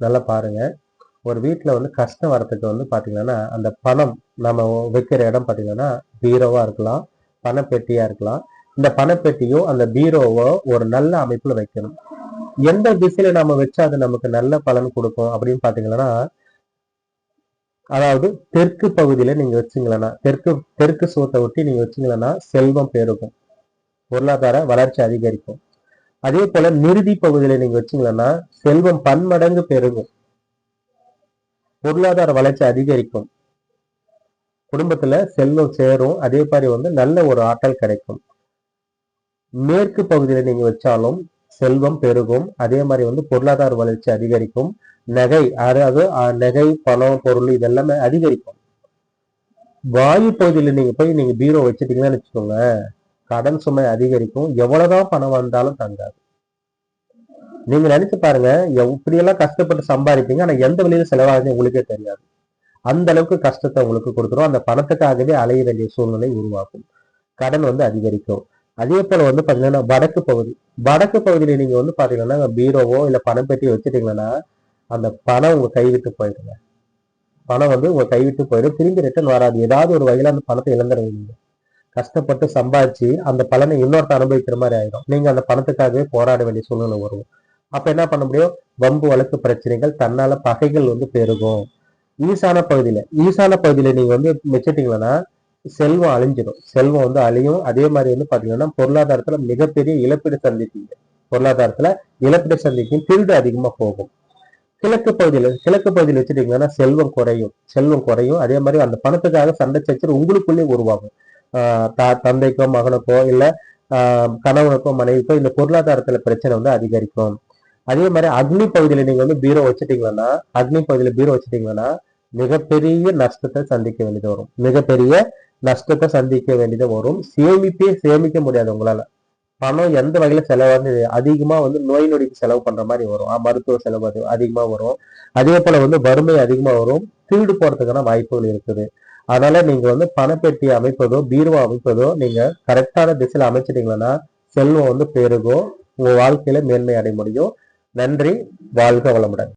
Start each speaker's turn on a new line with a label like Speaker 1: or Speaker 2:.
Speaker 1: நல்லா பாருங்க. ஒரு வீட்டில் வந்து கஷ்டம் வரத்துக்கு வந்து பார்த்திங்கன்னா அந்த பணம் நம்ம வைக்கிற இடம் பார்த்தீங்கன்னா பீரோவா இருக்கலாம் பணப்பெட்டியா இருக்கலாம். இந்த பணப்பெட்டியோ அந்த பீரோவோ ஒரு நல்ல அமைப்புல வைக்கணும். எந்த திசையில நம்ம வச்சா அது நமக்கு நல்ல பலன் கொடுக்கும் அப்படின்னு பார்த்தீங்கன்னா அதாவது தெற்கு பகுதியில நீங்க வச்சிங்களன்னா தெற்கு தெற்கு சோத்தை ஒட்டி நீங்க வச்சிங்களன்னா செல்வம் பெருகும். பொருளாதார வளர்ச்சி அதிகரிக்கும். அதே போல நிறுதி பகுதியில நீங்க வச்சீங்கன்னா செல்வம் பன்மடங்கு பெருகும். பொருளாதார வளர்ச்சி அதிகரிக்கும். குடும்பத்துல செல்வம் சேரும். அதே மாதிரி வந்து நல்ல ஒரு ஆற்றல் கிடைக்கும். மேற்கு பகுதியில நீங்க வச்சாலும் செல்வம் பெருகும். அதே மாதிரி வந்து பொருளாதார வளர்ச்சி அதிகரிக்கும். நகை அதாவது நகை பணம் பொருள் இதெல்லாமே அதிகரிக்கும். வாயு பகுதியில நீங்க போய் நீங்க பீரோ வச்சுட்டீங்கன்னு வச்சுக்கோங்க கடன் சுமை அதிகரிக்கும். எவ்வளவுதான் பணம் வந்தாலும் தங்காது. நீங்க நினைச்சு பாருங்க எப்படியெல்லாம் கஷ்டப்பட்டு சம்பாதிப்பீங்க ஆனா எந்த வழியில செலவாகுது உங்களுக்கே தெரியாது. அந்த அளவுக்கு கஷ்டத்தை உங்களுக்கு கொடுத்துரும். அந்த பணத்துக்காகவே அலைய வேண்டிய சூழ்நிலை உருவாக்கும் கடன் வந்து அதிகரிக்கும். அதே போல வந்து பாத்தீங்கன்னா வடக்கு பகுதி. வடக்கு பகுதியில நீங்க வந்து பாத்தீங்கன்னா பீரோவோ இல்ல பணம் பெட்டி வச்சுட்டீங்கன்னா அந்த பணம் உங்க கைவிட்டு போயிடுங்க. பணம் வந்து உங்க கைவிட்டு போயிடும். திரும்பி ரிட்டர்ன் வராது. ஏதாவது ஒரு வகையில அந்த பணத்தை இழந்துருவீங்க. கஷ்டப்பட்டு சம்பாதிச்சு அந்த பலனை இன்னொருத்த அனுபவிக்கிற மாதிரி ஆயிடும். நீங்க அந்த பணத்துக்காகவே போராட வேண்டிய சூழ்நிலை வரும். அப்ப என்ன பண்ண முடியும்? வம்பு வழக்கு பிரச்சனைகள் தன்னால பகைகள் வந்து பெருகும். ஈசான பகுதியில ஈசான பகுதியில நீங்க வந்து வச்சுட்டீங்கன்னா செல்வம் அழிஞ்சிடும். செல்வம் வந்து அழியும். அதே மாதிரி வந்து பாத்தீங்கன்னா பொருளாதாரத்துல மிகப்பெரிய இழப்பீடு சந்திப்பீங்க பொருளாதாரத்துல இழப்பீடு சந்திக்கும். திருடு அதிகமா போகும். கிழக்கு பகுதியில கிழக்கு பகுதியில் வச்சுட்டீங்கன்னா செல்வம் குறையும். செல்வம் குறையும். அதே மாதிரி அந்த பணத்துக்காக சண்டை சச்சர் உங்களுக்குள்ளேயே உருவாகும். தந்தைக்கோ மகனுக்கோ இல்ல கணவனுக்கோ மனைவிக்கோ இந்த பொருளாதாரத்துல பிரச்சனை வந்து அதிகரிக்கும். அதே மாதிரி அக்னி பகுதியில நீங்க வந்து பீரோ வச்சுட்டீங்கன்னா அக்னி பகுதியில பீரோ வச்சுட்டீங்கன்னா மிகப்பெரிய நஷ்டத்தை சந்திக்க வேண்டியது வரும். மிகப்பெரிய நஷ்டத்தை சந்திக்க வேண்டியது வரும். சேமிப்பே சேமிக்க முடியாது உங்களால. பணம் எந்த வகையில செலவாகுது அதிகமா வந்து நோய் நொடிக்கு செலவு பண்ற மாதிரி வரும். மருத்துவ செலவு அது அதிகமா வரும். அதே போல வந்து வறுமை அதிகமா வரும். திருடு போறதுக்கான வாய்ப்புகள் இருக்குது. அதனால நீங்க வந்து பணப்பெட்டி அமைப்பதோ பீர்வா அமைப்பதோ நீங்க கரெக்டான திசையில அமைச்சிட்டீங்கன்னா செல்வம் வந்து பெருகும். உங்க வாழ்க்கையில மேன்மை அடைய முடியும். நன்றி வாழ்க வளமுடன்.